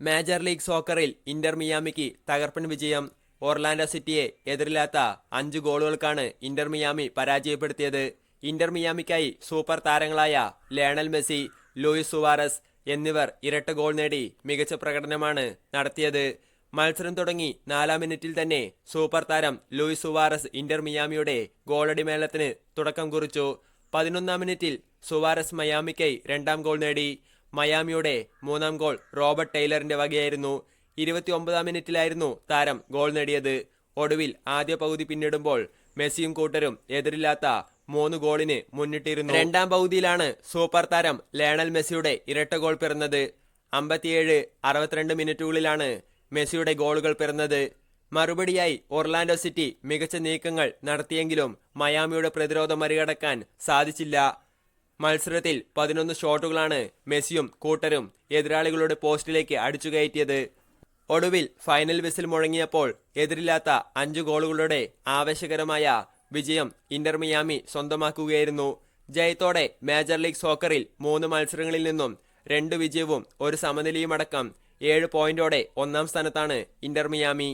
Major league സോക്കറിൽ Inter മിയാമിക്ക് തകർപ്പൻ വിജയം. ഓർലാൻഡോ സിറ്റിയെ എതിരില്ലാത്ത അഞ്ച് ഗോളുകൾക്കാണ് ഇന്റർ മിയാമി പരാജയപ്പെടുത്തിയത്. ഇന്റർ മിയാമിക്കായി സൂപ്പർ താരങ്ങളായ ലയണൽ മെസ്സി ലൂയിസ് സുവാരസ് എന്നിവർ ഇരട്ട ഗോൾ നേടി മികച്ച പ്രകടനമാണ് നടത്തിയത്. മത്സരം തുടങ്ങി നാലാം മിനിറ്റിൽ തന്നെ സൂപ്പർ താരം ലൂയിസ് സുവാരസ് ഇന്റർ മിയാമിയുടെ ഗോളടി മേളത്തിന് തുടക്കം കുറിച്ചു. പതിനൊന്നാം മിനിറ്റിൽ സുവാരസ് മയാമിക്കായി രണ്ടാം ഗോൾ നേടി. മയാമിയുടെ മൂന്നാം ഗോൾ റോബർട്ട് ടൈലറിന്റെ വകയായിരുന്നു. ഇരുപത്തിയൊമ്പതാം മിനിറ്റിലായിരുന്നു താരം ഗോൾ നേടിയത്. ഒടുവിൽ ആദ്യ പകുതി പിന്നിടുമ്പോൾ മെസ്സിയും കൂട്ടരും എതിരില്ലാത്ത മൂന്ന് ഗോളിന് മുന്നിട്ടിരുന്നു. രണ്ടാം പകുതിയിലാണ് സൂപ്പർ താരം ലയണൽ മെസ്സിയുടെ ഇരട്ട ഗോൾ പിറന്നത്. അമ്പത്തിയേഴ് അറുപത്തിരണ്ട് മിനിറ്റുകളിലാണ് മെസ്സിയുടെ ഗോളുകൾ പിറന്നത്. മറുപടിയായി ഒർലാൻഡോ സിറ്റി മികച്ച നീക്കങ്ങൾ നടത്തിയെങ്കിലും മയാമിയുടെ പ്രതിരോധം മറികടക്കാൻ സാധിച്ചില്ല. മത്സരത്തിൽ പതിനൊന്ന് ഷോട്ടുകളാണ് മെസ്സിയും കൂട്ടരും എതിരാളികളുടെ പോസ്റ്റിലേക്ക് അടിച്ചു കയറ്റിയത്. ഒടുവിൽ ഫൈനൽ വിസിൽ മുഴങ്ങിയപ്പോൾ എതിരില്ലാത്ത അഞ്ചു ഗോളുകളുടെ ആവേശകരമായ വിജയം ഇന്റർ മിയാമി സ്വന്തമാക്കുകയായിരുന്നു. ജയത്തോടെ മേജർ ലീഗ് സോക്കറിൽ മൂന്ന് മത്സരങ്ങളിൽ നിന്നും രണ്ട് വിജയവും ഒരു സമനിലയുമടക്കം ഏഴ് പോയിന്റോടെ ഒന്നാം സ്ഥാനത്താണ് ഇന്റർ മിയാമി.